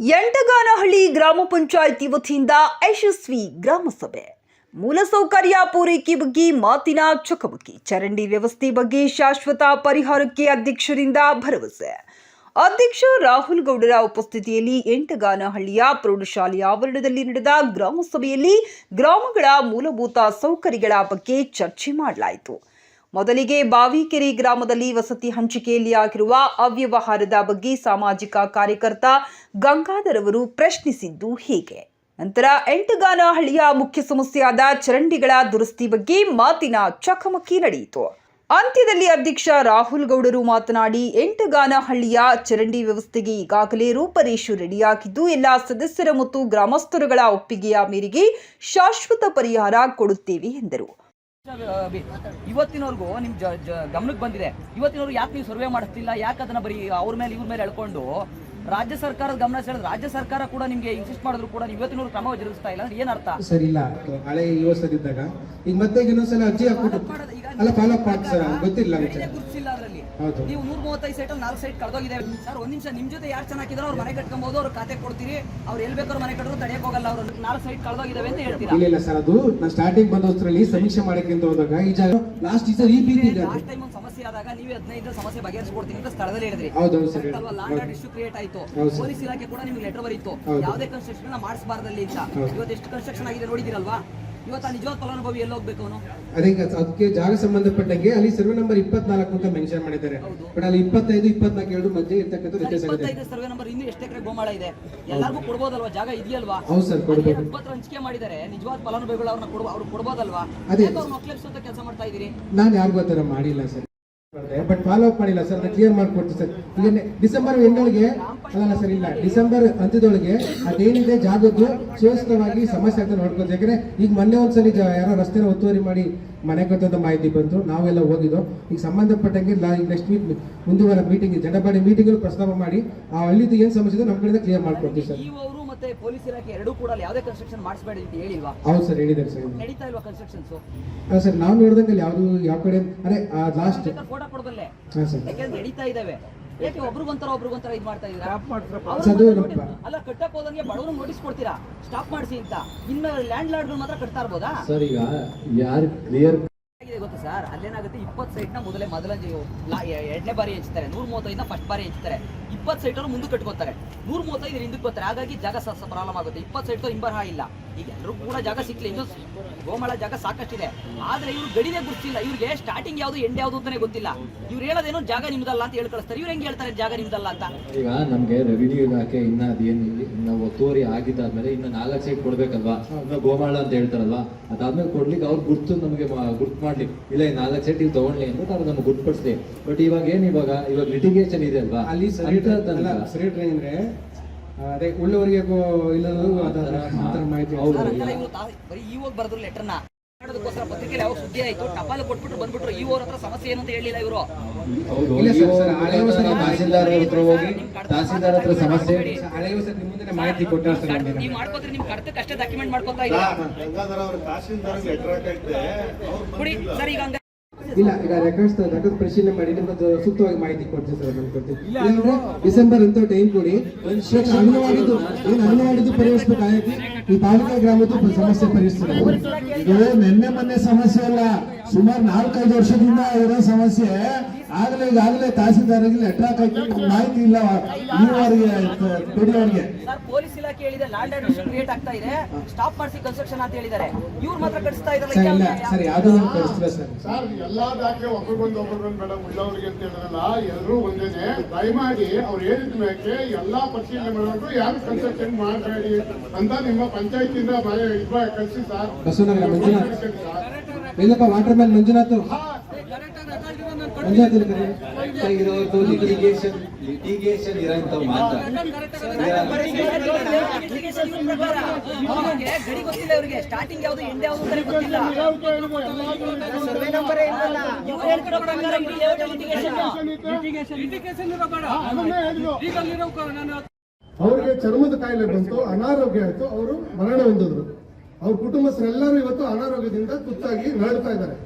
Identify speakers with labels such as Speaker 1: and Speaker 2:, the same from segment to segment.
Speaker 1: ಯಂಡಗಾನಹಳ್ಳಿ ಗ್ರಾಮ ಪಂಚಾಯಿತಿ ವತಿಯಿಂದ ಯಶಸ್ವಿ ಗ್ರಾಮ ಸಭೆ. ಮೂಲಸೌಕರ್ಯ ಪೂರೈಕೆ ಬಗ್ಗೆ ಮಾತಿನ ಚಕಮಕಿ. ಚರಂಡಿ ವ್ಯವಸ್ಥೆ ಬಗ್ಗೆ ಶಾಶ್ವತ ಪರಿಹಾರಕ್ಕೆ ಅಧ್ಯಕ್ಷರಿಂದ ಭರವಸೆ. ಅಧ್ಯಕ್ಷ ರಾಹುಲ್ ಗೌಡರ ಉಪಸ್ಥಿತಿಯಲ್ಲಿ ಎಂಟಗಾನಹಳ್ಳಿಯ ಪ್ರೌಢಶಾಲೆಯ ಆವರಣದಲ್ಲಿ ನಡೆದ ಗ್ರಾಮ ಸಭೆಯಲ್ಲಿ ಗ್ರಾಮಗಳ ಮೂಲಭೂತ ಸೌಕರ್ಯಗಳ ಬಗ್ಗೆ ಚರ್ಚೆ ಮಾಡಲಾಯಿತು. ಮೊದಲಿಗೆ ಬಾವಿಕೆರೆ ಗ್ರಾಮದಲ್ಲಿ ವಸತಿ ಹಂಚಿಕೆಯಲ್ಲಿ ಆಗಿರುವ ಅವ್ಯವಹಾರದ ಬಗ್ಗೆ ಸಾಮಾಜಿಕ ಕಾರ್ಯಕರ್ತ ಗಂಗಾಧರ್ ಅವರು ಪ್ರಶ್ನಿಸಿದ್ದು ಹೀಗೆ. ನಂತರ ಎಂಟುಗಾನಹಳ್ಳಿಯ ಮುಖ್ಯ ಸಮಸ್ಯೆಯಾದ ಚರಂಡಿಗಳ ದುರಸ್ತಿ ಬಗ್ಗೆ ಮಾತಿನ ಚಕಮಕಿ ನಡೆಯಿತು. ಅಂತ್ಯದಲ್ಲಿ ಅಧ್ಯಕ್ಷ ರಾಹುಲ್ ಗೌಡರು ಮಾತನಾಡಿ ಎಂಟುಗಾನಹಳ್ಳಿಯ ಚರಂಡಿ ವ್ಯವಸ್ಥೆಗೆ ಈಗಾಗಲೇ ರೂಪರೇಷು ರೆಡಿಯಾಗಿದ್ದು, ಎಲ್ಲ ಸದಸ್ಯರ ಮತ್ತು ಗ್ರಾಮಸ್ಥರುಗಳ ಒಪ್ಪಿಗೆಯ ಮೇರೆಗೆ ಶಾಶ್ವತ ಪರಿಹಾರ ಕೊಡುತ್ತೇವೆ ಎಂದರು.
Speaker 2: ಇವತ್ತಿನವರೆಗೂ ನಿಮ್ ಗಮನಕ್ಕೆ ಬಂದಿದೆ. ಇವತ್ತಿನವರು ಯಾಕೆ ನೀವು ಸರ್ವೆ ಮಾಡಿಸ್ತಿಲ್ಲ? ಯಾಕೆ ಅದನ್ನ ಬರೀ ಅವ್ರ ಮೇಲೆ ಇವ್ರ ಮೇಲೆ ಎಳ್ಕೊಂಡು ರಾಜ್ಯ ಸರ್ಕಾರದ ಗಮನ ಸೆಳೆದು ರಾಜ್ಯ ಸರ್ಕಾರ ಕೂಡ ನಿಮ್ಗೆ ಇನ್ಸಿಸ್ಟ್ ಮಾಡಿದ್ರು ಕೂಡ ಇವತ್ತಿನವರು ಇವತ್ತಿನವ್ರು ಕ್ರಮ ಜರುಗಿಸ್ತಾ ಇಲ್ಲ ಅಂದ್ರೆ ಏನ್ ಅರ್ಥ?
Speaker 3: ಸರ್ ಇಲ್ಲ. ಹಳೆ ಯುವಸರಿದ್ದಾಗ ಈಗ ಮತ್ತೆ ಈಗ ಇನ್ನೊಂದ್ಸಲ ಅರ್ಜಿ ಹಾಕ್ಬಿಟ್ಟು. ಅಲ್ಲ ಫಾಲೋ ಅಪ್ ಸರ್ ಗೊತ್ತಿಲ್ಲ
Speaker 2: ಬೇರೆ ಗುರುತಿಸಿಲ್ಲ ಅದರಲ್ಲಿ
Speaker 3: ಹೌದು.
Speaker 2: ನೀವು ನೂರ ಮೂವತ್ತೈದು ಸೈಟ್ ನಾಲ್ಕು ಸೈಟ್ ಕಳೆದೋಗಿದೆ ಸರ್ ಒಂದ್ ನಿಮಿಷ ನಿಮ್ ಜೊತೆ ಯಾರು ಚೆನ್ನಾಗಿದ್ರು ಅವ್ರು ಮನೆ ಕಟ್ಕೊಬಹುದು ಅವ್ರ ಖಾತೆ ಕೊಡ್ತೀರಿ. ಅವ್ರು ಎಲ್ ಬೇಕಾದ್ರೂ ಮನೆ ಕಟ್ಟರು ತಡೆಯಕ್ ಹೋಗಲ್ಲ ಅವರು. ನಾಲ್ಕು ಸೈಟ್ ಕಳೆದೋಗಿದಾವೆ ಅಂತ ಹೇಳ್ತೀರಾ?
Speaker 3: ಇಲ್ಲ ಇಲ್ಲ ಸರ್ ಅದು ನಾನು ಸ್ಟಾರ್ಟಿಂಗ್ ಬಂದೋದ್ರಲ್ಲಿ ಸಮೀಕ್ಷೆ ಮಾಡಕ್ಕೆ ಅಂತ ಹೋದಾಗ ಈ ಜಾಗ ಲಾಸ್ಟ್ ಈ ಸರ್ ಈ ಇದೆ
Speaker 2: ಲಾಸ್ಟ್ ಟೈಮ್ ಒಂದು ಸಮಸ್ಯೆ ಆದಾಗ ನೀವು ಹದಿನೈದು ಸಮಸ್ಯೆ ಬಗೆಹರಿಸ್ಕೊಡ್ತೀನಿ ಅಂತ ಸ್ಥಳದಲ್ಲಿ ಹೇಳಿದ್ರಿ.
Speaker 3: ಹೌದು ಸರ್
Speaker 2: ಅಲ್ವಾ? Law and order issue create ಆಯ್ತು. ಪೊಲೀಸ್ ಇಲಾಖೆ ಕೂಡ ನಿಮ್ಗೆ ಲೆಟರ್ ಬರೀತು. ಯಾವುದೇ ಕನ್ಸ್ಟ್ರಕ್ಷನ್ ಮಾಡಿಸಬಾರ್ದಲ್ಲಿ ಅಂತ. ಇವತ್ತು ಎಷ್ಟು ಕನ್ಸ್ಟ್ರಕ್ಷನ್ ಆಗಿದೆ ನೋಡಿದಿರಲ್ವಾ ಇವತ್ತು ನಿಜವಾದ ಫಲಾನುಭವಿ ಎಲ್ಲಿ ಹೋಗ್ಬೇಕು ಅವನು
Speaker 3: ಅದೇ ಅದಕ್ಕೆ ಜಾಗ ಸಂಬಂಧಪಟ್ಟಂಗೆ ಅಲ್ಲಿ ಸರ್ವೆ ನಂಬರ್ ಇಪ್ಪತ್ನಾಲ್ಕು ಅಂತ ಮೆನ್ಷನ್ ಮಾಡಿದ್ದಾರೆ. ಬಟ್ ಅಲ್ಲಿ ಇಪ್ಪತ್ತೈದು ಇಪ್ಪತ್ನಾಲ್ಕು ಎರಡು ಮಧ್ಯೆ ಇರ್ತಕ್ಕಂಥ ವ್ಯತ್ಯಾಸ
Speaker 2: ಇಪ್ಪತ್ತೈದು ಸರ್ವೆ ನಂಬರ್ ಇನ್ನು ಎಷ್ಟು ಎಕರೆ ಗೋಮಾಳ ಇದೆ? ಎಲ್ಲರಿಗೂ ಕೊಡ್ಬೋದಲ್ವಾ? ಜಾಗ ಇದೆಯಲ್ವಾ?
Speaker 3: ಹೌದು ಸರ್ ಕೊಡ್ಬೋದು.
Speaker 2: ಇಪ್ಪತ್ತು ಹಂಚಿಕೆ ಮಾಡಿದ್ದಾರೆ. ನಿಜವಾದ ಫಲಾನುಭವಿಗಳು ಅವ್ರನ್ನ ಕೊಡ್ಬೋ ಅವ್ರು ಕೊಡ್ಬೋದಲ್ವಾ?
Speaker 3: ಅದೇ.
Speaker 2: ಅವ್ರು ಮಕ್ಳಿಗೆ ಕೆಲಸ ಮಾಡ್ತಾ ಇದ್ದೀರಿ?
Speaker 3: ನಾನು ಯಾರಿಗೂ ಆ ಥರ ಮಾಡಿಲ್ಲ ಸರ್. ಬಟ್ ಫಾಲೋ ಅಪ್ ಮಾಡಿಲ್ಲ ಸರ್ ಕ್ಲಿಯರ್ ಮಾಡ್ಕೊಡ್ತೀನಿ ಸರ್. ಈಗ ಡಿಸೆಂಬರ್ ಎಂಡೊಳಗೆ ಅಲ್ಲ ಸರ್ ಇಲ್ಲ. ಡಿಸೆಂಬರ್ ಅಂತ್ಯದೊಳಗೆ ಅದೇನಿದೆ ಜಾಗದ್ದು ಸುವ್ಯವಸ್ಥಿತವಾಗಿ ಸಮಸ್ಯೆ ಅಂತ ನೋಡ್ಕೊಂಡು ಯಾಕಂದ್ರೆ ಈಗ ಮೊನ್ನೆ ಒಂದ್ಸಲಿ ಯಾರೋ ರಸ್ತೆನ ಒತ್ತುವರಿ ಮಾಡಿ ಮನೆ ಕಟ್ಟೋದ ಮಾಹಿತಿ ಬಂತು. ನಾವೆಲ್ಲ ಹೋಗಿದ್ದು. ಈಗ ಸಂಬಂಧಪಟ್ಟಂಗೆ ಈಗ ನೆಕ್ಸ್ಟ್ ವೀಕ್ ಮುಂದುವರ ಮೀಟಿಂಗ್ ಜನಬಾಡಿ ಮೀಟಿಂಗ್ ಪ್ರಸ್ತಾಪ ಮಾಡಿ ಆ ಹಳ್ಳಿದು ಏನ್ ಸಮಸ್ಯೆ ಇದೆ ನಮ್ಮ ಕಡೆ ಕ್ಲಿಯರ್ ಮಾಡ್ಕೊಡ್ತೀವಿ ಸರ್.
Speaker 2: ಮತ್ತೆ ಪೊಲೀಸ್ ಇಲಾಖೆ ಎರಡೂ ಕೂಡ ಯಾವುದೇ ಕನ್ಸ್ಟ್ರಕ್ಷನ್ ಮಾಡಿಸಬೇಡಿ ಅಂತ ಹೇಳಿಲ್ವಾ?
Speaker 3: ಹೌದು ಸರ್ ಹೇಳಿದ್ದಾರೆ ಸರ್.
Speaker 2: ನಡೀತಾ ಇಲ್ವಾ ಕನ್ಸ್ಟ್ರಕ್ಷನ್ಸ್
Speaker 3: ಹಾಂ ಸರ್ ನಾವು ನೋಡಿದಂಗೆ ಯಾವುದು ಯಾವ ಕಡೆ ಅರೆ ಲಾಸ್ಟ್
Speaker 2: ಫೋಟೋ ಕೊಡಬಲ್ಲೆ
Speaker 3: ಹಾಂ ಸರ್.
Speaker 2: ಯಾಕಂದ್ರೆ ನಡೀತಾ ಇದಾವೆ. ಯಾಕೆ ಒಬ್ರು ಒಬ್ರಿಗೊಂಥರ ಇದು ಮಾಡ್ತಾ
Speaker 3: ನಮ್ಮ-
Speaker 2: ಅಲ್ಲ ಕಟ್ಟಕ್ ಹೋದಂಗೆ ಬಡವರು ನೋಟಿಸ್ ಕೊಡ್ತೀರಾ? ಸ್ಟಾಪ್ ಮಾಡಿಸಿ ಅಂತ. ಇನ್ನು ಲ್ಯಾಂಡ್ ಲಾರ್ಡ್ಗಳು ಮಾತ್ರ ಕಟ್ತಾ ಇರ್ಬೋದಾ?
Speaker 4: ಸರ್ ಈಗ ಯಾರು ಕ್ಲಿಯರ್
Speaker 2: ಸರ್, ಅಲ್ಲೇನಾಗುತ್ತೆ? ಇಪ್ಪತ್ತು ಸೈಟ್ನ ಮೊದಲೇ ಮೊದಲನೇ ಎರಡನೇ ಬಾರಿ ಹೆಚ್ಚುತ್ತಾರೆ ನೂರ ಮೂವತ್ತೈದನ ಫಸ್ಟ್ ಬಾರಿ ಹೆಚ್ಚುತ್ತಾರೆ ಇಪ್ಪತ್ತು ಸೈಟ್ ಅವರು ಮುಂದೆ ಕಟ್ಕೋತಾರೆ ನೂರ ಮೂವತ್ತೈದು ಹಿಂದಕ್ಕೆ ಬರ್ತಾರೆ ಹಾಗಾಗಿ ಜಾಗ ಪ್ರಾಬ್ಲಮ್ ಆಗುತ್ತೆ. ಇಪ್ಪತ್ತು ಸೈಟ್ ಹಿಂಬರಹ ಇಲ್ಲ. ಈಗ ಎಲ್ಲರೂ ಕೂಡ ಜಾಗ ಸಿಕ್ಲಿ ಇನ್ನು ಗೋಮಳ ಜಾಗ ಸಾಕಷ್ಟಿದೆ. ಆದ್ರೆ ಇವ್ರು ಗಡಿನೇ ಗುರ್ತಿಲ್ಲ. ಇವ್ರಿಗೆ ಸ್ಟಾರ್ಟಿಂಗ್ ಯಾವುದು ಎಂಡ್ ಯಾವುದು ಅಂತಾನೆ ಗೊತ್ತಿಲ್ಲ. ಇವ್ರು ಹೇಳೋದೇನೋ, ಜಾಗ ನಿಮ್ದಲ್ಲ ಅಂತ ಹೇಳಿ ಕಳಿಸ್ತಾರೆ. ಇವ್ರು ಹೆಂಗ್ ಹೇಳ್ತಾರೆ, ಜಾಗ ನಿಮ್ದಲ್ಲ ಅಂತ?
Speaker 4: ಈಗ ನಮ್ಗೆ ರೆವಿನ್ಯೂ ಇಲಾಖೆ ಇನ್ನ ಅದೇನು ಇನ್ನ ಒತ್ತುವರಿ ಆಗಿದ್ದಾದ್ಮೇಲೆ ಇನ್ನು ನಾಲ್ಕು ಸೈಟ್ ಕೊಡ್ಬೇಕಲ್ವಾ? ಗೋಮಾಳ ಅಂತ ಹೇಳ್ತಾರಲ್ವಾ? ಅದಾದ್ಮೇಲೆ ಕೊಡ್ಲಿಕ್ಕೆ ಅವ್ರು ಗುರ್ತು ನಮಗೆ ಗುರ್ತು ಮಾಡ್ಲಿ. ಇಲ್ಲ ಈ ನಾಲ್ಕು ಸೆಟ್ ಇಲ್ಲಿ ತಗೊಂಡ್ಲಿ ಅಂತ ಅವ್ರು ನಮ್ಗೆ ಗುರ್ತುಪಡಿಸ್ಲಿ ಬಟ್ ಇವಾಗ ಏನ್ ಇವಾಗ? ಇವಾಗ ಲಿಟಿಗೇಷನ್ ಇದೆ ಅಲ್ವಾ?
Speaker 3: ಅಲ್ಲಿ ಸರಿ ಅಲ್ಲ ಸರಿ ಅಂದ್ರೆ ಅದೇ ಉಳ್ಳವರಿಗೆ ಇಲ್ಲ ಮಾಹಿತಿ
Speaker 4: ಹೌದು.
Speaker 2: ಇವಾಗ ಬರೆದ್ರು ಲೆಟರ್ನ ಮಾಡೋದಕ್ಕೋಸ್ಕರ ಪತ್ರಿಕೆಯಲ್ಲಿ ಯಾವಾಗ ಸುದ್ದಿ ಆಯ್ತು. ಟಪಾಲು ಕೊಟ್ಬಿಟ್ಟು ಬಂದ್ಬಿಟ್ರು. ಈ ಊರ ಹತ್ರ ಸಮಸ್ಯೆ ಏನು ಅಂತ ಹೇಳಿಲ್ಲ ಇವರು.
Speaker 4: ಹೌದು
Speaker 3: ಇಲ್ಲ ಸರ್,
Speaker 4: ಇವ್ರು
Speaker 3: ಸರ್, ಹಳೆ ವರ್ಷ
Speaker 4: ತಹಸೀಲ್ದಾರ್ ಹತ್ರ ಹೋಗಿ ತಹಸೀಲ್ದಾರ್ ಹತ್ರ ಸಮಸ್ಯೆ
Speaker 3: ಹಳೆ ಸರ್ ನಿಮ್ಮ ಮುಂದೆ ಮಾಹಿತಿ ಕೊಟ್ಟ ಸರ್
Speaker 2: ನೀವು ಮಾಡ್ಕೋತೀರಿ ನಿಮ್ ಕರ್ತಕ್ಕೆ ಅಷ್ಟೇ ಡಾಕ್ಯುಮೆಂಟ್ ಮಾಡ್ಕೊತಾ ಇಲ್ಲ
Speaker 5: ಗಂಗಾಧರ ಅವರು ತಹಶೀಲ್ದಾರ್ಗೆ ಲೆಟರ್ ಹಾಕೈತೆ ಅವ್ರು
Speaker 2: ಕುಡಿ ಸರ್ ಈಗ ಹಂಗ
Speaker 3: ಇಲ್ಲ ಈಗ ರೆಕಾರ್ಡ್ಸ್ ರೆಕಾರ್ಡ್ ಪರಿಶೀಲನೆ ಮಾಡಿ ನಿಮ್ಮದು ಸೂಕ್ತವಾಗಿ ಮಾಹಿತಿ ಕೊಡ್ತೀವಿ ಸರ್ ನಮ್ಗೆ ಕೊಡ್ತೀವಿ. ಇಲ್ಲಾಂದ್ರೆ ಡಿಸೆಂಬರ್ ಅಂತ ಟೈಮ್ ಕೊಡಿ. ಏನು ಅಂಗನವಾಡಿದ್ದು ಪರಿಹರಿಸಬೇಕಾಗಿ ಈ ತಾಲೂಕಾ ಗ್ರಾಮದ್ದು ಸಮಸ್ಯೆ ಪರಿಸ್ಥಿತಿ
Speaker 6: ಇದು ನಿನ್ನೆ ಮೊನ್ನೆ ಸಮಸ್ಯೆ ಅಲ್ಲ ಸುಮಾರು ನಾಲ್ಕೈದು ವರ್ಷದಿಂದ ಇರೋ ಸಮಸ್ಯೆ. ಆಗಲೇ ಈಗಾಗಲೇ ತಹಸೀಲ್ದಾರಿಗೆ ಲೆಟರ್ ಹಾಕಿ ಮಾಹಿತಿ ಇಲ್ಲ ಈವರೆಗೆ ಪೇಟೆಯವರಿಗೆ
Speaker 2: ಸರ್ ಪೊಲೀಸ್ ಇಲಾಖೆ ಹೇಳಿದೆ ಲ್ಯಾಂಡ್ ಆರ್ಡರ್ ಕ್ರಿಯೇಟ್ ಆಗ್ತಾ ಇದೆ. ಸ್ಟಾಪ್ ಮಾಡಿಸಿ ಕನ್ಸ್ಟ್ರಕ್ಷನ್ ಅಂತ ಹೇಳಿದ್ದಾರೆ. ಇವ್ರು ಮಾತ್ರ
Speaker 3: ಇಲ್ಲ
Speaker 2: ಇದಾರೆ
Speaker 3: ಸರ್ ಯಾವುದೋ ನಾನು ಕಳಿಸ್ತಿಲ್ಲ ಸರ್?
Speaker 5: ಸರ್ ಎಲ್ಲಾ ದಾಖಲೆ ಒಬ್ರಿಗೊಂದು ಒಬ್ರಿಗೊಂದು ಬೇಡ ಉಳ್ಳವರಿಗೆ ಅಂತ ಹೇಳಿದ್ರಲ್ಲ ಎಲ್ಲರೂ ಒಂದೇನೆ. ದಯಮಾಡಿ ಅವ್ರು ಹೇಳಿದ ಮೇಲೆ ಎಲ್ಲಾ ಪರಿಶೀಲನೆ ಮಾಡಬೇಕು ಯಾರು ಕನ್ಸ್ಟ್ರಕ್ಷನ್ ಮಾಡಬೇಡಿ ಅಂತ ನಿಮ್ಮ ಪಂಚಾಯತಿಂದ ಇದ್ವ ಕಳಿಸಿ ಸರ್
Speaker 3: ಬಸವನಗರ ಮಂಜುನಾಥ್ ಇಲ್ಲಪ್ಪ ವಾಟರ್ ಮ್ಯಾನ್ ಮಂಜುನಾಥ್ ಮಂಜುನಾಥ್ ಇಲ್ಲಿ ಕರೀರಿ.
Speaker 4: ಇರೋದು ಲಿಟಿಗೇಷನ್ ಲಿಟಿಗೇಷನ್ ಇರೋಂಥವು ಮಾತ್ರ
Speaker 2: ಅವ್ರಿಗೆ ಗಡಿ ಗೊತ್ತಿಲ್ಲ ಅವರಿಗೆ ಸ್ಟಾರ್ಟಿಂಗ್ ಯಾವುದು ಎಂಡ್ ಯಾವ್ದು ಅಂತ ಗೊತ್ತಿಲ್ಲ ಇವ್ರು ಹೇಳ್ತಿರೋ ಪ್ರಕಾರ
Speaker 5: ಹೇಳಿದ್ರು. ಅವ್ರಿಗೆ ಚರ್ಮದ ಕಾಯಿಲೆ ಬಂತು, ಅನಾರೋಗ್ಯ ಆಯಿತು, ಅವರು ಮರಣ ಹೊಂದಿದ್ರು. ಅವ್ರ ಕುಟುಂಬಸ್ಥರೆಲ್ಲರೂ ಇವತ್ತು ಅನಾರೋಗ್ಯದಿಂದ ತುತ್ತಾಗಿ ನರಳ್ತಾ ಇದ್ದಾರೆ.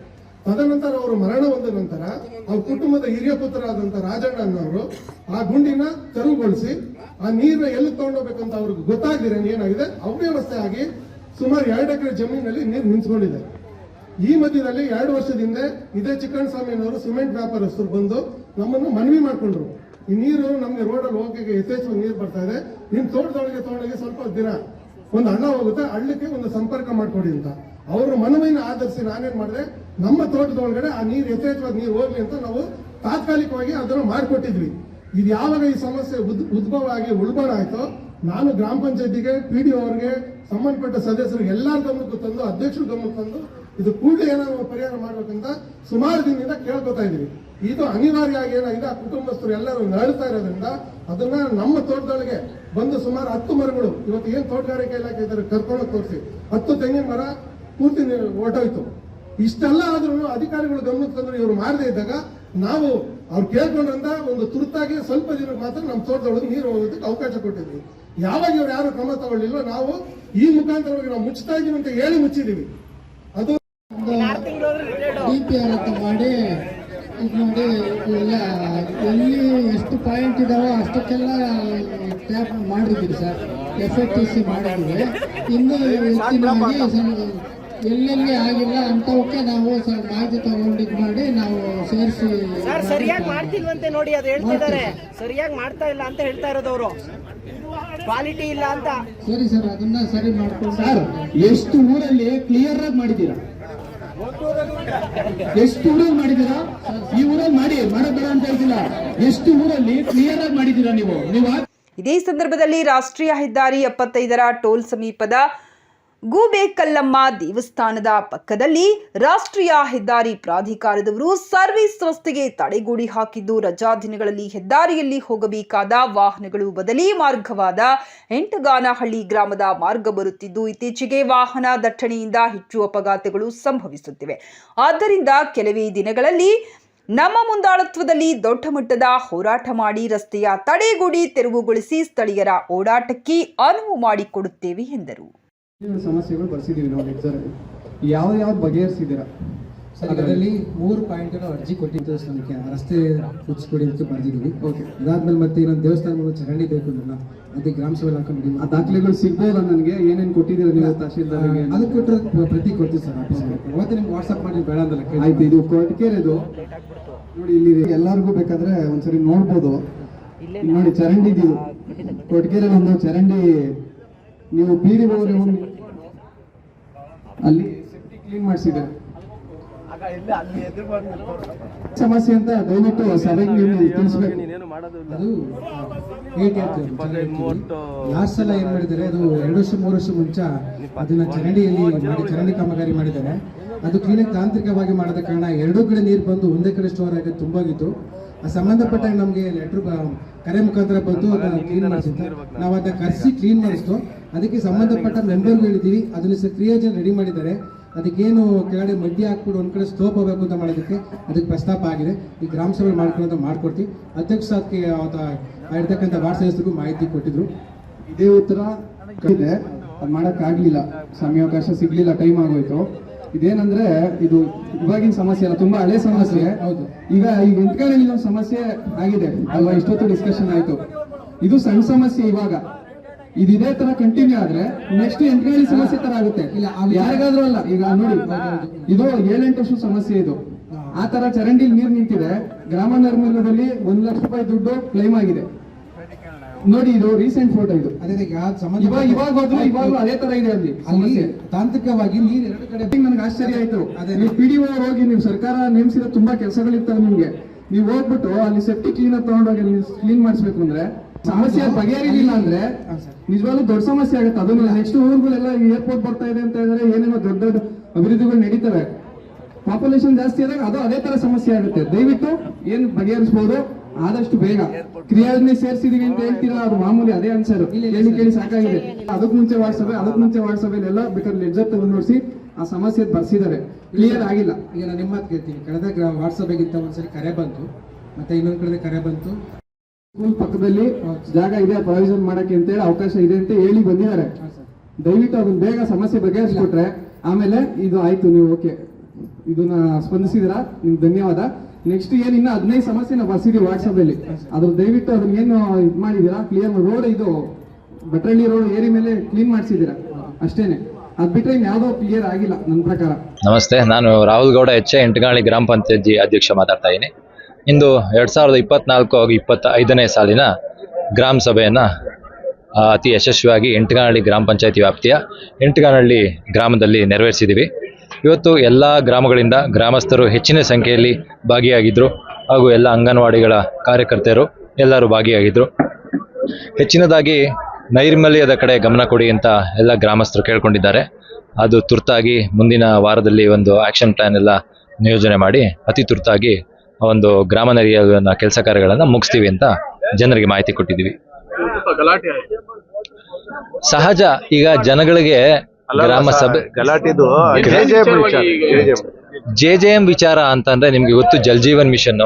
Speaker 5: ತದನಂತರ ಅವರು ಮರಣ ಹೊಂದ ನಂತರ ಅವ್ರ ಕುಟುಂಬದ ಹಿರಿಯ ಪುತ್ರರಾದಂಥ ರಾಜಣ್ಣ ಅನ್ನೋರು ಆ ಗುಂಡಿನ ತೆರವುಗೊಳಿಸಿ ಆ ನೀರನ್ನ ಎಲ್ಲಿ ತಗೊಂಡೋಗ್ಬೇಕಂತ ಅವ್ರಿಗೆ ಗೊತ್ತಾಗ್ದಿರ ಏನಾಗಿದೆ ಅವ್ಯವಸ್ಥೆ ಆಗಿ ಸುಮಾರು ಎರಡು ಎಕರೆ ಜಮೀನಲ್ಲಿ ನೀರು ನಿಂತ್ಕೊಂಡಿದೆ. ಈ ಮಧ್ಯದಲ್ಲಿ ಎರಡು ವರ್ಷದಿಂದ ಇದೇ ಚಿಕ್ಕಣ್ಣಸ್ವಾಮಿಯವರು ಸಿಮೆಂಟ್ ವ್ಯಾಪಾರಸ್ಥರು ಬಂದು ನಮ್ಮನ್ನು ಮನವಿ ಮಾಡ್ಕೊಂಡ್ರು. ಈ ನೀರು ನಮ್ಗೆ ರೋಡಲ್ಲಿ ಹೋಗಿ ಯಥೇಚ್ಛವಾಗಿ ನೀರು ಬರ್ತಾ ಇದೆ. ನಿಮ್ ತೋಟದೊಳಗೆ ತೋಟಗೆ ಸ್ವಲ್ಪ ದಿನ ಒಂದು ಅಣ್ಣ ಹೋಗುತ್ತೆ, ಹಳ್ಳಕ್ಕೆ ಒಂದು ಸಂಪರ್ಕ ಮಾಡ್ಕೊಡಿ ಅಂತ. ಅವ್ರ ಮನವಿನ ಆಧರಿಸಿ ನಾನೇನ್ ಮಾಡಿದೆ, ನಮ್ಮ ತೋಟದೊಳಗಡೆ ಆ ನೀರು ಯಥೇಚ್ಛವಾಗಿ ನೀರು ಹೋಗ್ಲಿ ಅಂತ ನಾವು ತಾತ್ಕಾಲಿಕವಾಗಿ ಅದನ್ನು ಮಾಡಿಕೊಟ್ಟಿದ್ವಿ ಇದು ಯಾವಾಗ ಈ ಸಮಸ್ಯೆ ಉದ್, ಉದ್ಭವ ಆಗಿ ಉಲ್ಬಣ ಆಯ್ತೋ, ನಾನು ಗ್ರಾಮ ಪಂಚಾಯತಿಗೆ ಪಿ ಡಿ ಅವ್ರಿಗೆ, ಸಂಬಂಧಪಟ್ಟ ಸದಸ್ಯರಿಗೆ ಎಲ್ಲರ ಗಮನಕ್ಕೂ ತಂದು, ಅಧ್ಯಕ್ಷರ ಗಮನಕ್ಕೆ ತಂದು ಇದು ಕೂಡಲೇ ಏನಾದರೂ ಪರಿಹಾರ ಮಾಡಬೇಕಂತ ಸುಮಾರು ದಿನದಿಂದ ಕೇಳ್ಕೊತಾ ಇದ್ದೀವಿ. ಇದು ಅನಿವಾರ್ಯವಾಗಿ ಏನಾಗಿದೆ, ಆ ಕುಟುಂಬಸ್ಥರು ಎಲ್ಲರೂ ನರಳ್ತಾ ಇರೋದ್ರಿಂದ ಅದನ್ನ ನಮ್ಮ ತೋಟದೊಳಗೆ ಬಂದು ಸುಮಾರು ಹತ್ತು ಮರಗಳು, ಇವತ್ತು ಏನು ತೋಟಗಾರಿಕೆ ಇಲಾಖೆ ಇದ್ದಾರೆ ಕರ್ಕೊಂಡು ತೋರಿಸಿ, ಹತ್ತು ತೆಂಗಿನ ಮರ ಪೂರ್ತಿ ಹೊರ್ಟೋಯ್ತು ಇಷ್ಟೆಲ್ಲ ಆದ್ರೂ ಅಧಿಕಾರಿಗಳು ಗಮನಕ್ಕೆ ಇವರು ಮಾಡದೇ ಇದ್ದಾಗ ನಾವು ಅವ್ರು ಕೇಳ್ಕೊಂಡ್ರಂತ ಒಂದು ತುರ್ತಾಗಿ ಸ್ವಲ್ಪ ದಿನಕ್ಕೆ ಮಾತ್ರ ನಮ್ಮ ತೋಟದೊಳಗೆ ನೀರು ಹೋಗೋದಕ್ಕೆ ಅವಕಾಶ ಕೊಟ್ಟಿದ್ವಿ. ಯಾವಾಗ ಇವ್ರು ಯಾರು ಕ್ರಮ ತಗೊಳ್ಳಿಲ್ಲ ನಾವು ಈ ಮುಖಾಂತರವಾಗಿ ನಾವು ಮುಚ್ಚುತ್ತಾ ಇದ್ದೀವಿ ಅಂತ ಹೇಳಿ
Speaker 7: ಆರ್ ಅಂತ ಮಾಡಿ ಇದು ಮಾಡಿ ಎಲ್ಲ ಎಲ್ಲಿ ಎಷ್ಟು ಪಾಯಿಂಟ್ ಇದಾವೋ ಅಷ್ಟಕ್ಕೆಲ್ಲ ಟ್ಯಾಪ್ ಮಾಡಿದ್ದೀವಿ sir. F A T C ಮಾಡಿದ್ದೀವಿ. ಇನ್ನೂ ಎಲ್ಲೆಲ್ಲಿ ಆಗಿಲ್ಲ ಅಂಥವಕ್ಕೆ ನಾವು ಸರ್ ಮಾಹಿತಿ ತಗೊಂಡು ಇದು ಮಾಡಿ ನಾವು ಸೇರಿಸಿ
Speaker 8: ಸರ್ ಸರಿಯಾಗಿ ಮಾಡ್ತಿಲ್ವಂತೆ ನೋಡಿ ಅದು ಹೇಳ್ತಿದ್ದಾರೆ. ಸರಿಯಾಗಿ ಮಾಡ್ತಾ ಇಲ್ಲ ಅಂತ ಹೇಳ್ತಾ ಇರೋದು ಅವರು. ಕ್ವಾಲಿಟಿ ಇಲ್ಲ ಅಂತ.
Speaker 7: ಸರಿ ಸರ್ ಅದನ್ನ ಸರಿ ಮಾಡ್ಕೊಂಡು
Speaker 6: ಸರ್ ಎಷ್ಟು ಊರಲ್ಲಿ ಕ್ಲಿಯರ್ ಆಗಿ ಮಾಡಿದ್ದೀರಾ? ಎಷ್ಟು ಊರಲ್ಲಿ ಮಾಡಿದ್ದೀರಾ? ಈ ಊರಲ್ಲಿ ಮಾಡಿ ಮಾಡೋದಿಲ್ಲ ಅಂತ ಹೇಳ್ತಿಲ್ಲ. ಎಷ್ಟು ಊರಲ್ಲಿ ಕ್ಲಿಯರ್ ಆಗಿ ಮಾಡಿದ್ದೀರಾ ನೀವು? ನೀವು
Speaker 1: ಇದೇ ಸಂದರ್ಭದಲ್ಲಿ ರಾಷ್ಟ್ರೀಯ ಹೆದ್ದಾರಿ ಎಪ್ಪತ್ತೈದರ ಟೋಲ್ ಸಮೀಪದ ಗೂಬೇಕಲ್ಲಮ್ಮ ದೇವಸ್ಥಾನದ ಪಕ್ಕದಲ್ಲಿ ರಾಷ್ಟ್ರೀಯ ಹೆದ್ದಾರಿ ಪ್ರಾಧಿಕಾರದವರು ಸರ್ವಿಸ್ ರಸ್ತೆಗೆ ತಡೆಗೋಡಿ ಹಾಕಿದ್ದು ರಜಾ ದಿನಗಳಲ್ಲಿ ಹೆದ್ದಾರಿಯಲ್ಲಿ ಹೋಗಬೇಕಾದ ವಾಹನಗಳು ಬದಲಿ ಮಾರ್ಗವಾದ ಎಂಟಗಾನಹಳ್ಳಿ ಗ್ರಾಮದ ಮಾರ್ಗ ಬರುತ್ತಿದ್ದು, ಇತ್ತೀಚೆಗೆ ವಾಹನ ದಟ್ಟಣೆಯಿಂದ ಹೆಚ್ಚು ಅಪಘಾತಗಳು ಸಂಭವಿಸುತ್ತಿವೆ. ಆದ್ದರಿಂದ ಕೆಲವೇ ದಿನಗಳಲ್ಲಿ ನಮ್ಮ ಮುಂದಾಳತ್ವದಲ್ಲಿ ದೊಡ್ಡ ಮಟ್ಟದ ಹೋರಾಟ ಮಾಡಿ ರಸ್ತೆಯ ತಡೆಗೋಡಿ ತೆರವುಗೊಳಿಸಿ ಸ್ಥಳೀಯರ ಓಡಾಟಕ್ಕೆ ಅನುವು ಮಾಡಿಕೊಡುತ್ತೇವೆ ಎಂದರು.
Speaker 9: ಸಮಸ್ಯೆಗಳು ಬರ್ಸಿದೀವಿ ನಾವು ಸರ್ ಯಾವ ಯಾವ ಬಗೆಹರಿಸಿದ್ದೀರಾ?
Speaker 3: ಸರ್ ಅದರಲ್ಲಿ ಮೂರು ಪಾಯಿಂಟ್ ಅರ್ಜಿ ಕೊಟ್ಟಿದ್ದು ಆ ರಸ್ತೆ ಮುಚ್ಚಿಕೊಡಿ ಅಂತ ಬರ್ದಿದ್ದೀವಿ. ಓಕೆ ಅದಾದ್ಮೇಲೆ ಮತ್ತೆ ಇನ್ನೊಂದು ದೇವಸ್ಥಾನಗಳು ಚರಂಡಿ ಬೇಕು ನನ್ನ ಅದಕ್ಕೆ ಗ್ರಾಮ ಸಭೆ ಹಾಕೊಂಡು
Speaker 9: ಆ ದಾಖಲೆಗಳು ಸಿಗ್ಬೋದ ನನಗೆ? ಏನೇನು ಕೊಟ್ಟಿದ್ದೀರಾ ನೀವು ತಹಶೀಲ್ದಾರ್ಗೆ
Speaker 3: ಅದಕ್ಕೆ ಕೊಟ್ಟರೆ ಪ್ರತಿ ಕೊಡ್ತೀವಿ ಸರ್ ಆಫೀಸ್ ಅವತ್ತು ನಿಮ್ಗೆ ವಾಟ್ಸಪ್ ಮಾಡಿ ಬೇಡ ಅಂತಲ್ಲ.
Speaker 9: ಆಯ್ತು ಇದು ಕೊಟ್ಟಿಗೆರೆದು ನೋಡಿ ಇಲ್ಲಿ ಎಲ್ಲರಿಗೂ ಬೇಕಾದ್ರೆ ಒಂದ್ಸರಿ ನೋಡ್ಬೋದು. ಇಲ್ಲಿ ನೋಡಿ ಚರಂಡಿ ಇದು. ಕೊಟ್ಟಿಗೆರೆ ಒಂದು ಚರಂಡಿ ನೀವು ಪೀಡಿ ಹೋಗಿ. ಅಲ್ಲಿ ಕ್ಲೀನ್ ಮಾಡಿಸಿದ್ದಾರೆ ಸಮಸ್ಯೆ ಅಂತ ದಯವಿಟ್ಟು ಸಭೆಗೆ ನೀವು ತಿಳಿಸ್ಬೇಕು.
Speaker 3: ಲಾಸ್ಟ್ ಸಲ ಏನ್ ಮಾಡಿದ್ದಾರೆ ಅದು ಎರಡು ವರ್ಷ ಮೂರು ವರ್ಷ ಮುಂಚೆ ಅದನ್ನ ಚರಂಡಿಯಲ್ಲಿ ಮಾಡಿ ಚರಂಡಿ ಕಾಮಗಾರಿ ಮಾಡಿದ್ದಾರೆ. ಅದು ಕ್ಲೀನಾಗಿ ತಾಂತ್ರಿಕವಾಗಿ ಮಾಡಿದ ಕಾರಣ ಎರಡೂ ಕಡೆ ನೀರು ಬಂದು ಒಂದೇ ಕಡೆ ಸ್ಟೋರ್ ಆಗಿ ತುಂಬಾಗಿತ್ತು. ಆ ಸಂಬಂಧಪಟ್ಟ ನಮಗೆ ಲೆಟ್ರ್ ಕರೆ ಮುಖಾಂತರ ಬಂದು ಅದನ್ನ ಕ್ಲೀನ್ ಮಾಡಿಸಿದ್ದೆ ನಾವು ಅದನ್ನ ಕರೆಸಿ ಕ್ಲೀನ್ ಮಾಡಿಸ್ತು. ಅದಕ್ಕೆ ಸಂಬಂಧಪಟ್ಟ ಮೆಂಬರ್ ಹೇಳಿದೀವಿ ಅದನ್ನ ಸಹ ಕ್ರಿಯೋಜನ್ ರೆಡಿ ಮಾಡಿದ್ದಾರೆ. ಅದಕ್ಕೇನು ಕೆಳಗಡೆ ಮಡ್ಡಿ ಹಾಕ್ಬಿಟ್ಟು ಒಂದ್ ಕಡೆ ಸ್ತೋಪ ಹೋಗ್ಬೇಕು ಅಂತ ಮಾಡೋದಕ್ಕೆ ಅದಕ್ಕೆ ಪ್ರಸ್ತಾಪ ಆಗಿದೆ. ಈ ಗ್ರಾಮ ಸಭೆ ಮಾಡ್ಕೊಳ್ಳೋದು ಮಾಡ್ಕೊಡ್ತೀವಿ. ಅಧ್ಯಕ್ಷ ಅದಕ್ಕೆ ಇರ್ತಕ್ಕಂಥ ವಾರ್ಡ್ ಸದಸ್ಯರಿಗೂ ಮಾಹಿತಿ ಕೊಟ್ಟಿದ್ರು.
Speaker 9: ಇದೇ ಉತ್ತರ ಇದೆ ಅದು ಮಾಡೋಕ್ಕಾಗಲಿಲ್ಲ ಸಮಯಾವಕಾಶ ಸಿಗ್ಲಿಲ್ಲ ಟೈಮ್ ಆಗೋಯ್ತು. ಇದೇನಂದ್ರೆ ಇದು ಇವಾಗಿನ ಸಮಸ್ಯೆ ಅಲ್ಲ ತುಂಬಾ ಹಳೆ ಸಮಸ್ಯೆ.
Speaker 3: ಹೌದು.
Speaker 9: ಈಗ ಈಗ ಒಂದು ಸಮಸ್ಯೆ ಆಗಿದೆ. ಅಲ್ವಾ? ಇಷ್ಟೊತ್ತು ಡಿಸ್ಕಷನ್ ಆಯ್ತು. ಇದು ಸಣ್ಣ ಸಮಸ್ಯೆ ಇವಾಗ. ಇದು ಇದೇ ತರ ಕಂಟಿನ್ಯೂ ಆದ್ರೆ ನೆಕ್ಸ್ಟ್ ಎಂಟ್ರಿಯಲ್ಲಿ ಸಮಸ್ಯೆ ತರ ಆಗುತ್ತೆ. ಯಾರಿಗಾದ್ರೂ ಅಲ್ಲ ಈಗ ನೋಡಿ ಇದು ಏಳೆಂಟು ವರ್ಷ ಸಮಸ್ಯೆ ಇದು. ಆ ತರ ಚರಂಡಿಲಿ ನೀರು ನಿಂತಿದೆ ಗ್ರಾಮ ನಿರ್ಮಾಣದಲ್ಲಿ ಒಂದ್ ಲಕ್ಷ ರೂಪಾಯಿ ದುಡ್ಡು ಕ್ಲೈಮ್ ಆಗಿದೆ. ನೋಡಿ ಇದು ರೀಸೆಂಟ್ ಫೋಟೋ ಇದು.
Speaker 3: ಅದೇ
Speaker 9: ಇವಾಗ ಇವಾಗ ಹೋದ್ರು ಇವಾಗಲೂ ಅದೇ ತರ ಇದೆ ಅಲ್ಲಿ
Speaker 3: ಅಲ್ಲಿ ತಾಂತ್ರಿಕವಾಗಿ ನೀರು ಎರಡು ಕಡೆ
Speaker 9: ನನಗೆ ಆಶ್ಚರ್ಯ ಆಯ್ತು.
Speaker 3: ಅದೇ.
Speaker 9: ನೀವು ಪಿ ಡಿ ಹೋಗಿ ನೀವು ಸರ್ಕಾರ ನೇಮಿಸಿದ ತುಂಬಾ ಕೆಲಸಗಳಿರ್ತಾವೆ ನಿಮ್ಗೆ. ನೀವು ಹೋಗ್ಬಿಟ್ಟು ಅಲ್ಲಿ ಸೆಫ್ಟಿ ಕ್ಲೀನರ್ ತಗೊಂಡೋಗಿ ಕ್ಲೀನ್ ಮಾಡಿಸ್ಬೇಕು ಅಂದ್ರೆ ಸಮಸ್ಯೆ ಬಗೆಹರಿಲಿಲ್ಲ ಅಂದ್ರೆ ನಿಜವಾಗ್ಲೂ ದೊಡ್ಡ ಸಮಸ್ಯೆ ಆಗುತ್ತೆ. ಅದನ್ನ ನೆಕ್ಸ್ಟ್ ಊರುಗಳೆಲ್ಲ ಏರ್ಪೋರ್ಟ್ ಬರ್ತಾ ಇದೆ ಅಂತ ಹೇಳಿದ್ರೆ ಏನೇನೋ ದೊಡ್ಡ ದೊಡ್ಡ ಅಭಿವೃದ್ಧಿಗಳು ನಡೀತವೆ. ಪಾಪ್ಯುಲೇಷನ್ ಜಾಸ್ತಿ ಆದಾಗ ಅದು ಅದೇ ತರ ಸಮಸ್ಯೆ ಆಗುತ್ತೆ. ದಯವಿಟ್ಟು ಏನ್ ಬಗೆಹರಿಸಬಹುದು ಆದಷ್ಟು ಬೇಗ. ಕ್ರಿಯಾಜ್ಞೆ ಸೇರಿಸಿದೀವಿ ಅಂತ ಹೇಳ್ತೀರಾ? ಅದು ಮಾಮೂಲಿ ಅದೇ ಆನ್ಸರ್ ಹೇಳಿ ಕೇಳಿ ಸಾಕಾಗಿದೆ. ಅದಕ್ ಮುಂಚೆ ವಾಟ್ಸಪ್ ಅದಕ್ ಮುಂಚೆ ವಾಟ್ಸಪ್ ಎಲ್ಲ ಬೇಕಾದ್ರೆ ಲೆಡ್ಜರ್ ತಗೊಂಡು ನೋಡಿಸಿ. ಆ ಸಮಸ್ಯೆ ಬರ್ಸಿದ್ದಾರೆ. ಕ್ಲಿಯರ್ ಆಗಿಲ್ಲ.
Speaker 3: ಈಗ ನಾನು ನಿಮ್ಮ ಕೇಳ್ತೀನಿ. ಕಳೆದ ವಾಟ್ಸಪ್ಗಿಂತ ಒಂದ್ಸರಿ ಕರೆ ಬಂತು. ಮತ್ತೆ ಇನ್ನೊಂದ್ ಕಡೆ ಕರೆ ಬಂತು.
Speaker 9: ಪಕ್ಕದಲ್ಲಿ ಜಾಗ ಇದೆ ಪ್ರಾವಿಷನ್ ಮಾಡಕ್ಕೆ ಅಂತ ಹೇಳಿ ಅವಕಾಶ ಇದೆ ಅಂತ ಹೇಳಿ ಬಂದಿದ್ದಾರೆ. ದಯವಿಟ್ಟು ಅದನ್ನ ಬೇಗ ಸಮಸ್ಯೆ ಬಗೆಹರಿಸ್ಕೊಟ್ರೆ ಆಮೇಲೆ ಇದು ಆಯ್ತು ನೀವು ಓಕೆ. ಇದನ್ನ ಸ್ಪಂದಿಸಿದಿರಾ ನಿಮ್ಗೆ ಧನ್ಯವಾದ. ನೆಕ್ಸ್ಟ್ ಏನ್ ಇನ್ನ ಹದಿನೈದು ಸಮಸ್ಯೆ ನಾವು ಬರ್ಸಿದೀವಿ ವಾಟ್ಸಪ್ ಅಲ್ಲಿ ಅದ್ರ ದಯವಿಟ್ಟು ಅದನ್ನ ಏನು ಇದ್ ಮಾಡಿದೀರಾ ಕ್ಲಿಯರ್ ರೋಡ್ ಇದು ಬಟ್ರಳ್ಳಿ ರೋಡ್ ಏರಿ ಮೇಲೆ ಕ್ಲೀನ್ ಮಾಡಿಸಿದೀರಾ ಅಷ್ಟೇನೆ. ಅದ್ ಬಿಟ್ರೆ ಇನ್ ಯಾವ್ದೋ ಕ್ಲಿಯರ್ ಆಗಿಲ್ಲ ನನ್ನ ಪ್ರಕಾರ.
Speaker 10: ನಮಸ್ತೆ ನಾನು ರಾಹುಲ್ ಗೌಡ ಎಚ್ ಎಂಟಗಾಳಿ ಗ್ರಾಮ ಪಂಚಾಯತ್ ಅಧ್ಯಕ್ಷ ಮಾತಾಡ್ತಾ ಇದ್ದೀನಿ. ಇಂದು ಎರಡು ಸಾವಿರದ ಇಪ್ಪತ್ನಾಲ್ಕು ಹಾಗೂ ಇಪ್ಪತ್ತ ಐದನೇ ಸಾಲಿನ ಗ್ರಾಮ ಸಭೆಯನ್ನು ಅತಿ ಯಶಸ್ವಿಯಾಗಿ ಎಂಟಗಾನಹಳ್ಳಿ ಗ್ರಾಮ ಪಂಚಾಯತಿ ವ್ಯಾಪ್ತಿಯ ಎಂಟಗಾನಹಳ್ಳಿ ಗ್ರಾಮದಲ್ಲಿ ನೆರವೇರಿಸಿದ್ದೀವಿ ಇವತ್ತು ಎಲ್ಲ ಗ್ರಾಮಗಳಿಂದ ಗ್ರಾಮಸ್ಥರು ಹೆಚ್ಚಿನ ಸಂಖ್ಯೆಯಲ್ಲಿ ಭಾಗಿಯಾಗಿದ್ದರು ಹಾಗೂ ಎಲ್ಲ ಅಂಗನವಾಡಿಗಳ ಕಾರ್ಯಕರ್ತೆಯರು ಎಲ್ಲರೂ ಭಾಗಿಯಾಗಿದ್ದರು ಹೆಚ್ಚಿನದಾಗಿ ನೈರ್ಮಲ್ಯದ ಕಡೆ ಗಮನ ಕೊಡಿ ಅಂತ ಎಲ್ಲ ಗ್ರಾಮಸ್ಥರು ಕೇಳ್ಕೊಂಡಿದ್ದಾರೆ. ಅದು ತುರ್ತಾಗಿ ಮುಂದಿನ ವಾರದಲ್ಲಿ ಒಂದು ಆ್ಯಕ್ಷನ್ ಪ್ಲ್ಯಾನ್ ಎಲ್ಲ ನಿಯೋಜನೆ ಮಾಡಿ ಅತಿ ತುರ್ತಾಗಿ ಒಂದು ಗ್ರಾಮ ನರಿಯನ್ನ ಕೆಲಸ ಕಾರ್ಯಗಳನ್ನು ಮುಗಿಸ್ತೀವಿ ಅಂತ ಜನರಿಗೆ ಮಾಹಿತಿ ಕೊಟ್ಟಿದ್ದೀವಿ. ಸಹಜ ಈಗ ಜನಗಳಿಗೆ ಗ್ರಾಮ ಸಭೆ
Speaker 11: ಗಲಾಟಿದು
Speaker 10: ಜೆ ಜೆ ಎಂ ವಿಚಾರ ಅಂತಂದ್ರೆ ನಿಮ್ಗೆ ಗೊತ್ತು ಜಲ್ಜೀವನ್ ಮಿಷನ್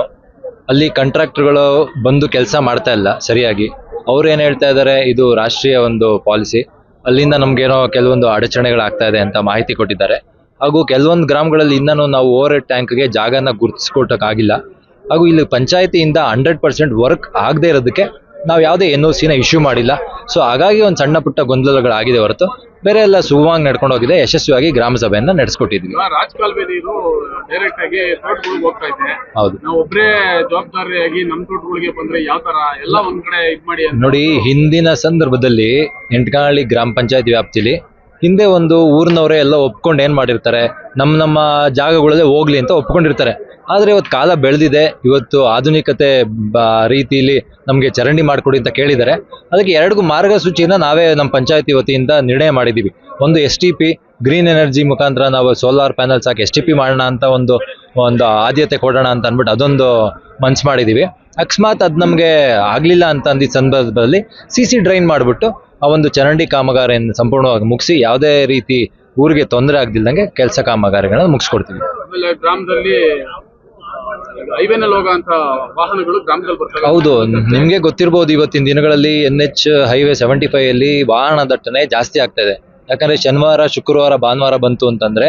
Speaker 10: ಅಲ್ಲಿ ಕಾಂಟ್ರಾಕ್ಟರ್ಗಳು ಬಂದು ಕೆಲಸ ಮಾಡ್ತಾ ಇಲ್ಲ ಸರಿಯಾಗಿ. ಅವ್ರು ಏನ್ ಹೇಳ್ತಾ ಇದ್ದಾರೆ ಇದು ರಾಷ್ಟ್ರೀಯ ಒಂದು ಪಾಲಿಸಿ. ಅಲ್ಲಿಂದ ನಮ್ಗೇನೋ ಕೆಲವೊಂದು ಅಡಚಣೆಗಳಾಗ್ತಾ ಇದೆ ಅಂತ ಮಾಹಿತಿ ಕೊಟ್ಟಿದ್ದಾರೆ. ಹಾಗೂ ಕೆಲವೊಂದು ಗ್ರಾಮಗಳಲ್ಲಿ ಇನ್ನೂ ನಾವು ಓವರ್ ಹೆಡ್ ಟ್ಯಾಂಕ್ಗೆ ಜಾಗನ ಗುರುತಿಸ್ಕೊಟ್ಟಕ್ಕಾಗಿಲ್ಲ. ಹಾಗೂ ಇಲ್ಲಿ ಪಂಚಾಯತಿಯಿಂದ ಹಂಡ್ರೆಡ್ ಪರ್ಸೆಂಟ್ ವರ್ಕ್ ಆಗದೆ ಇರೋದಕ್ಕೆ ನಾವು ಯಾವುದೇ ಎನ್ ಒ ಸಿನ ಇಶ್ಯೂ ಮಾಡಿಲ್ಲ. ಸೊ ಹಾಗಾಗಿ ಒಂದು ಸಣ್ಣ ಪುಟ್ಟ ಗೊಂದಲಗಳಾಗಿದೆ ಹೊರತು ಬೇರೆ ಎಲ್ಲ ಸುಗಮವಾಗಿ ನಡ್ಕೊಂಡು ಹೋಗಿದೆ ಯಶಸ್ವಿಯಾಗಿ ಗ್ರಾಮ ಸಭೆಯನ್ನ ನಡೆಸ್ಕೊಟ್ಟಿದ್ವಿ
Speaker 11: ರಾಜಕಾಲುವೆ ನೀರು ಡೈರೆಕ್ಟ್ ಆಗಿ ತೋಟಗಳಿಗೆ ಹೋಗ್ತಾ ಇದೆ.
Speaker 10: ಹೌದು.
Speaker 11: ನಾವು ಒಬ್ಬರೇ ಜವಾಬ್ದಾರಿಯಾಗಿ ನಮ್ ತೋಟಗಳಿಗೆ ಬಂದ್ರೆ ಯಾವ ತರ ಎಲ್ಲ ಒಂದ್ ಕಡೆ ಇದ್ ಮಾಡಿ
Speaker 10: ನೋಡಿ ಹಿಂದಿನ ಸಂದರ್ಭದಲ್ಲಿ ಎಂಟ್ಕಾಳಿ ಗ್ರಾಮ ಪಂಚಾಯತ್ ವ್ಯಾಪ್ತಿಲಿ ಹಿಂದೆ ಒಂದು ಊರಿನವರೇ ಎಲ್ಲ ಒಪ್ಕೊಂಡು ಏನು ಮಾಡಿರ್ತಾರೆ? ನಮ್ಮ ನಮ್ಮ ಜಾಗಗಳಲ್ಲೇ ಹೋಗ್ಲಿ ಅಂತ ಒಪ್ಕೊಂಡಿರ್ತಾರೆ. ಆದರೆ ಇವತ್ತು ಕಾಲ ಬೆಳೆದಿದೆ. ಇವತ್ತು ಆಧುನಿಕತೆ ಬ- ರೀತಿಯಲ್ಲಿ ನಮಗೆ ಚರಂಡಿ ಮಾಡಿಕೊಡಿ ಅಂತ ಕೇಳಿದ್ದಾರೆ. ಅದಕ್ಕೆ ಎರಡಿಗೂ ಮಾರ್ಗಸೂಚಿನ ನಾವೇ ನಮ್ಮ ಪಂಚಾಯತಿ ವತಿಯಿಂದ ನಿರ್ಣಯ ಮಾಡಿದ್ದೀವಿ ಒಂದು S T P, green energy ಮುಖಾಂತರ ನಾವು ಸೋಲಾರ್ ಪ್ಯಾನಲ್ಸ್ ಹಾಕಿ ಎಸ್ ಟಿ ಪಿ ಮಾಡೋಣ ಅಂತ ಒಂದು ಒಂದು ಆದ್ಯತೆ ಕೊಡೋಣ ಅಂತ ಅಂದ್ಬಿಟ್ಟು ಅದೊಂದು ಮನ್ಸು ಮಾಡಿದ್ದೀವಿ ಅಕಸ್ಮಾತ್ ಅದು ನಮಗೆ ಆಗಲಿಲ್ಲ ಅಂತ ಅಂದಿದ್ದ ಸಂದರ್ಭದಲ್ಲಿ ಸಿ ಸಿ ಡ್ರೈನ್ ಮಾಡಿಬಿಟ್ಟು ಆ ಒಂದು ಚರಂಡಿ ಕಾಮಗಾರಿಯನ್ನು ಸಂಪೂರ್ಣವಾಗಿ ಮುಗಿಸಿ ಯಾವುದೇ ರೀತಿ ಊರಿಗೆ ತೊಂದರೆ ಆಗ್ದಿಲ್ದಂಗೆ ಕೆಲಸ ಕಾಮಗಾರಿಗಳನ್ನು ಮುಗಿಸ್ಕೊಡ್ತೀವಿ.
Speaker 11: ಆಮೇಲೆ ಗ್ರಾಮದಲ್ಲಿ ಹೈವೇನಲ್ಲಿ ಹೋಗೋಂತ ವಾಹನಗಳು ಗ್ರಾಮದಲ್ಲಿ ಬರ್ತವೆ.
Speaker 10: ಹೌದು ನಿಮಗೆ ಗೊತ್ತಿರ್ಬೋದು ಇವತ್ತಿನ ದಿನಗಳಲ್ಲಿ N H highway seventy five ಅಲ್ಲಿ ವಾಹನ ದಟ್ಟಣೆ ಜಾಸ್ತಿ ಆಗ್ತಾ ಇದೆ. ಯಾಕಂದ್ರೆ ಶನಿವಾರ ಶುಕ್ರವಾರ ಭಾನುವಾರ ಬಂತು ಅಂತಂದ್ರೆ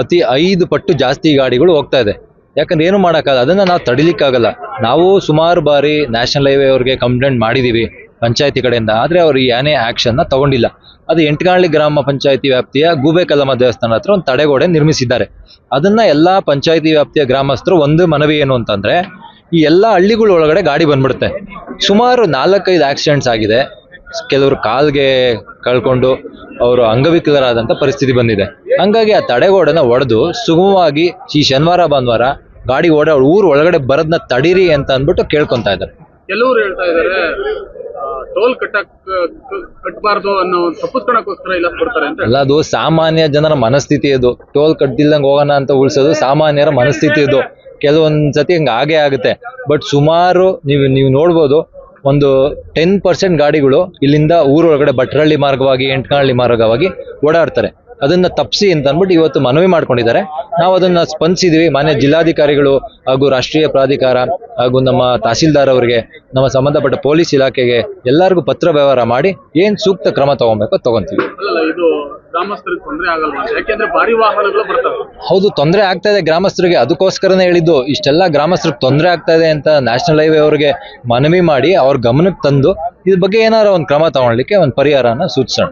Speaker 10: ಅತಿ ಐದು ಪಟ್ಟು ಜಾಸ್ತಿ ಗಾಡಿಗಳು ಹೋಗ್ತಾ ಇದೆ. ಯಾಕಂದ್ರೆ ಏನು ಮಾಡೋಕ್ಕಾಗಲ್ಲ ಅದನ್ನ ನಾವು ತಡಿಲಿಕ್ಕಾಗಲ್ಲ. ನಾವು ಸುಮಾರು ಬಾರಿ ನ್ಯಾಷನಲ್ ಹೈವೇ ಅವ್ರಿಗೆ ಕಂಪ್ಲೇಂಟ್ ಮಾಡಿದೀವಿ. ಪಂಚಾಯತಿ ಕಡೆಯಿಂದ. ಆದ್ರೆ ಅವರು ಏನೇ ಆಕ್ಷನ್ನ ತಗೊಂಡಿಲ್ಲ. ಅದು ಎಂಟಗಾಳಿ ಗ್ರಾಮ ಪಂಚಾಯತಿ ವ್ಯಾಪ್ತಿಯ ಗೂಬೆ ಕಲ್ಲಮ್ಮ ದೇವಸ್ಥಾನ ಹತ್ರ ಒಂದು ತಡೆಗೋಡೆ ನಿರ್ಮಿಸಿದ್ದಾರೆ. ಅದನ್ನ ಎಲ್ಲಾ ಪಂಚಾಯತಿ ವ್ಯಾಪ್ತಿಯ ಗ್ರಾಮಸ್ಥರು ಒಂದು ಮನವಿ ಏನು ಅಂತಂದ್ರೆ, ಈ ಎಲ್ಲ ಹಳ್ಳಿಗಳ ಒಳಗಡೆ ಗಾಡಿ ಬಂದ್ಬಿಡುತ್ತೆ. ಸುಮಾರು ನಾಲ್ಕೈದು ಆಕ್ಸಿಡೆಂಟ್ಸ್ ಆಗಿದೆ. ಕೆಲವರು ಕಾಲ್ಗೆ ಕಳ್ಕೊಂಡು ಅವರು ಅಂಗವಿಕಲರಾದಂಥ ಪರಿಸ್ಥಿತಿ ಬಂದಿದೆ. ಹಂಗಾಗಿ ಆ ತಡೆಗೋಡೆನ ಒಡೆದು ಸುಗಮವಾಗಿ ಈ ಶನಿವಾರ, ಭಾನುವಾರ ಗಾಡಿ ಓಡಾಡ ಊರು ಒಳಗಡೆ ಬರೋದನ್ನ ತಡೀರಿ ಅಂತ ಅಂದ್ಬಿಟ್ಟು ಕೇಳ್ಕೊತಾ ಇದ್ದಾರೆ.
Speaker 11: ಕೆಲವರು ಹೇಳ್ತಾ ಇದಾರೆ ಟೋಲ್ ಕಟ್ಟಕ್ ಕಟ್ಟಬಾರ್ದು ಅನ್ನೋ ತಪ್ಪಿಸ್ಕೊಳಕೋಸ್ಕರ ಇಲ್ಲ ಬರ್ತಾರೆ ಅಂತ
Speaker 10: ಅಲ್ಲ, ಅದು ಸಾಮಾನ್ಯ ಜನರ ಮನಸ್ಥಿತಿ ಅದು. ಟೋಲ್ ಕಟ್ಟಿಲ್ದಂಗೆ ಹೋಗೋಣ ಅಂತ ಉಳಿಸೋದು ಸಾಮಾನ್ಯರ ಮನಸ್ಥಿತಿ ಇದು ಕೆಲವೊಂದ್ ಸತಿ ಹಂಗೆ ಆಗೇ ಆಗುತ್ತೆ. ಬಟ್ ಸುಮಾರು ನೀವು ನೀವು ನೋಡ್ಬೋದು, ಒಂದು ಟೆನ್ ಪರ್ಸೆಂಟ್ ಗಾಡಿಗಳು ಇಲ್ಲಿಂದ ಊರೊಳಗಡೆ ಭಟ್ರಳ್ಳಿ ಮಾರ್ಗವಾಗಿ, ಎಂಟ್ನಹಳ್ಳಿ ಮಾರ್ಗವಾಗಿ ಓಡಾಡ್ತಾರೆ. ಅದನ್ನ ತಪ್ಪಿಸಿ ಅಂತ ಅಂದ್ಬಿಟ್ಟು ಇವತ್ತು ಮನವಿ ಮಾಡ್ಕೊಂಡಿದ್ದಾರೆ. ನಾವು ಅದನ್ನ ಸ್ಪಂದಿಸಿದ್ವಿ. ಮಾನ್ಯ ಜಿಲ್ಲಾಧಿಕಾರಿಗಳು ಹಾಗೂ ರಾಷ್ಟ್ರೀಯ ಪ್ರಾಧಿಕಾರ ಹಾಗೂ ನಮ್ಮ ತಹಸೀಲ್ದಾರ್ ಅವರಿಗೆ ನಮ್ಮ ಸಂಬಂಧಪಟ್ಟ ಪೊಲೀಸ್ ಇಲಾಖೆಗೆ ಎಲ್ಲರಿಗೂ ಪತ್ರ ವ್ಯವಹಾರ ಮಾಡಿ ಏನ್ ಸೂಕ್ತ ಕ್ರಮ ತಗೊಬೇಕು ತಗೊಂತೀವಿ. ಹೌದು ತೊಂದರೆ ಆಗ್ತಾ ಇದೆ ಗ್ರಾಮಸ್ಥರಿಗೆ. ಅದಕ್ಕೋಸ್ಕರನೇ ಹೇಳಿದ್ದು ಇಷ್ಟೆಲ್ಲ ಗ್ರಾಮಸ್ಥರಿಗೆ ತೊಂದರೆ ಆಗ್ತಾ ಇದೆ ಅಂತ ನ್ಯಾಷನಲ್ ಹೈವೇ ಅವರಿಗೆ ಮನವಿ ಮಾಡಿ ಅವ್ರ ಗಮನಕ್ಕೆ ತಂದು ಇದ್ರ ಬಗ್ಗೆ ಏನಾರ ಒಂದು ಕ್ರಮ ತಗೊಳ್ಳಿಕ್ಕೆ ಒಂದು ಪರಿಹಾರನ ಸೂಚಿಸೋಣ.